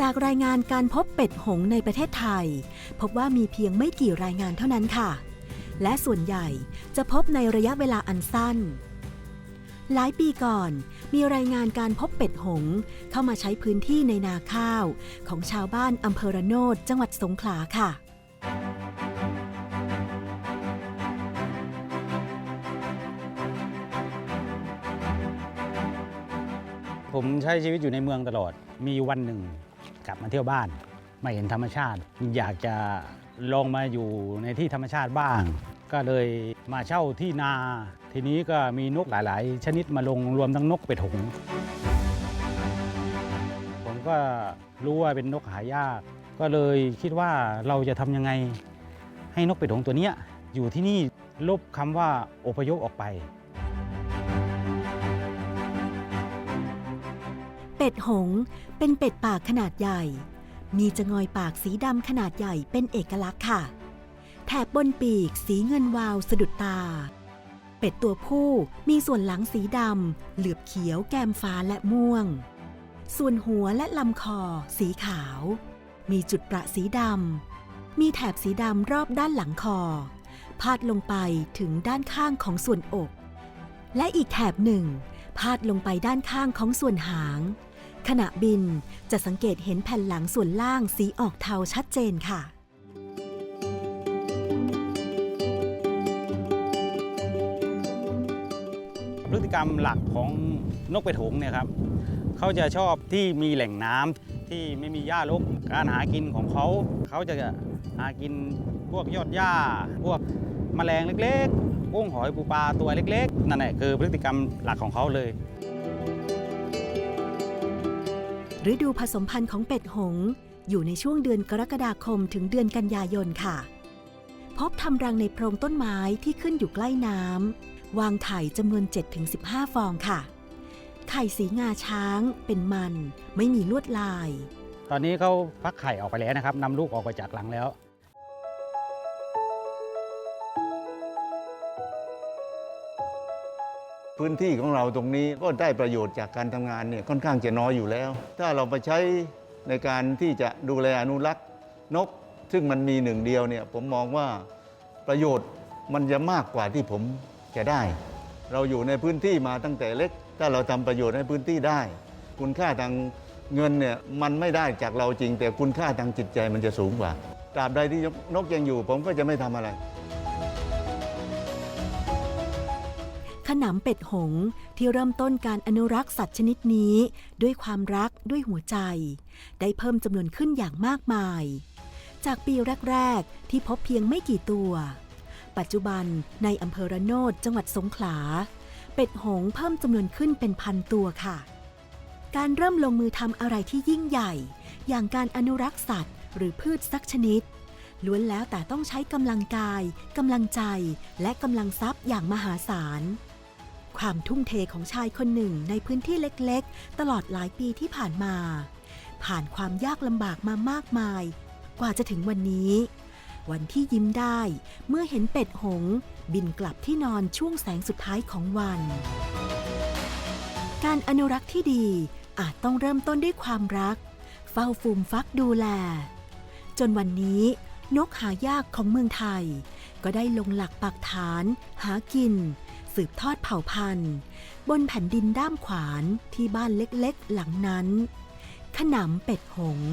จากรายงานการพบเป็ดหงในประเทศไทย พบว่ามีเพียงไม่กี่รายงานเท่านั้นค่ะ และส่วนใหญ่จะพบในระยะเวลาอันสั้น หลายปีก่อนมีรายงานการพบเป็ดหง เข้ามาใช้พื้นที่ในนาข้าว ของชาวบ้านอำเภอระโนดจังหวัดสงขลาค่ะผมใช้ชีวิตอยู่ในเมืองตลอด มีวันหนึ่ง กลับมาเที่ยวบ้านไม่เห็นธรรมชาติ อยากจะลองมาอยู่ในที่ธรรมชาติบ้าง ก็เลยมาเช่าที่นา ทีนี้ก็มีนกหลาย ๆ ชนิดมาลงรวมทั้งนกเป็ดหงส์ผมก็รู้ว่าเป็นนกหายาก ก็เลยคิดว่าเราจะทำยังไง ให้นกเป็ดหงส์ตัวเนี้ยอยู่ที่นี่ลบคำว่าอพยพออกไป เป็ดหง เป็นเป็ดปากขนาดใหญ่ มีจงอยปากสีดำขนาดใหญ่เป็นเอกลักษณ์ค่ะ แถบบนปีกสีเงินวาวสะดุดตา เป็ดตัวผู้มีส่วนหลังสีดำ เหลือบเขียวแก้มฟ้าและม่วง ส่วนหัวและลำคอสีขาว มีจุดประสีดำ มีแถบสีดำรอบด้านหลังคอ พาดลงไปถึงด้านข้างของส่วนอก และอีกแถบหนึ่งพาดลงไปด้านข้างของส่วนหาง ขณะบินจะสังเกตเห็นแผ่นหลังส่วนล่างสีออกเทาชัดเจนค่ะ พฤติกรรมหลักของนกเป็ดหงส์เนี่ยครับเขาจะชอบที่มีแหล่งน้ำที่ไม่มีหญ้ารกการหากินของเขา เขาจะหากินพวกยอดหญ้า พวกแมลงเล็กๆกุ้งหอยปูปลาตัวเล็กๆนั่นแหละคือพฤติกรรมหลักของเขาเลย ฤดูผสมพันธุ์ของเป็ดหง อยู่ในช่วงเดือนกรกฎาคมถึงเดือนกันยายนค่ะ พบทำรังในโพรงต้นไม้ที่ขึ้นอยู่ใกล้น้ำวางไข่จำนวน 7-15 ฟองค่ะ ไข่สีงาช้างเป็นมัน ไม่มีลวดลาย ตอนนี้เขาฟักไข่ออกไปแล้วนะครับนำลูกออกไปจากรังแล้ว พื้นที่ของเราตรงนี้ก็ได้ประโยชน์จากการทำงานเนี่ยค่อนข้างจะน้อยอยู่แล้ว ถ้าเราไปใช้ในการที่จะดูแลอนุรักษ์นก ซึ่งมันมีหนึ่งเดียวเนี่ยผมมองว่าประโยชน์มันจะมากกว่าที่ผมจะได้ เราอยู่ในพื้นที่มาตั้งแต่เล็ก ถ้าเราทำประโยชน์ให้พื้นที่ได้ คุณค่าทางเงินเนี่ยมันไม่ได้จากเราจริง แต่คุณค่าทางจิตใจมันจะสูงกว่าตราบใดที่นกยังอยู่ผมก็จะไม่ทำอะไร ขนำเป็ดหงส์ที่เริ่มต้นการอนุรักษ์สัตว์ชนิดนี้ ด้วยความรักด้วยหัวใจ ได้เพิ่มจำนวนขึ้นอย่างมากมาย จากปีแรก ๆ ที่พบเพียงไม่กี่ตัว ปัจจุบันในอำเภอระโนดจังหวัดสงขลา เป็ดหงส์เพิ่มจำนวนขึ้นเป็นพันตัวค่ะ การเริ่มลงมือทำอะไรที่ยิ่งใหญ่ อย่างการอนุรักษ์สัตว์ หรือพืชสักชนิดล้วนแล้วแต่ต้องใช้กำลังกาย กำลังใจ และกำลังทรัพย์อย่างมหาศาล ความทุ่มเทของชายคนหนึ่งในพื้นที่เล็กๆ ตลอดหลายปีที่ผ่านมา ผ่านความยากลำบากมามากมาย กว่าจะถึงวันนี้ วันที่ยิ้มได้เมื่อเห็นเป็ดหง บินกลับที่นอนช่วงแสงสุดท้ายของวัน การอนุรักษ์ที่ดีอาจต้องเริ่มต้นด้วยความรัก เฝ้าฟูมฟักดูแล จนวันนี้ นกหายากของเมืองไทย ก็ได้ลงหลักปักฐาน หากิน สืบทอดเผ่าพันธุ์ บนแผ่นดินด้ามขวานที่บ้านเล็กๆหลังนั้น ขนำเป็ดหงส์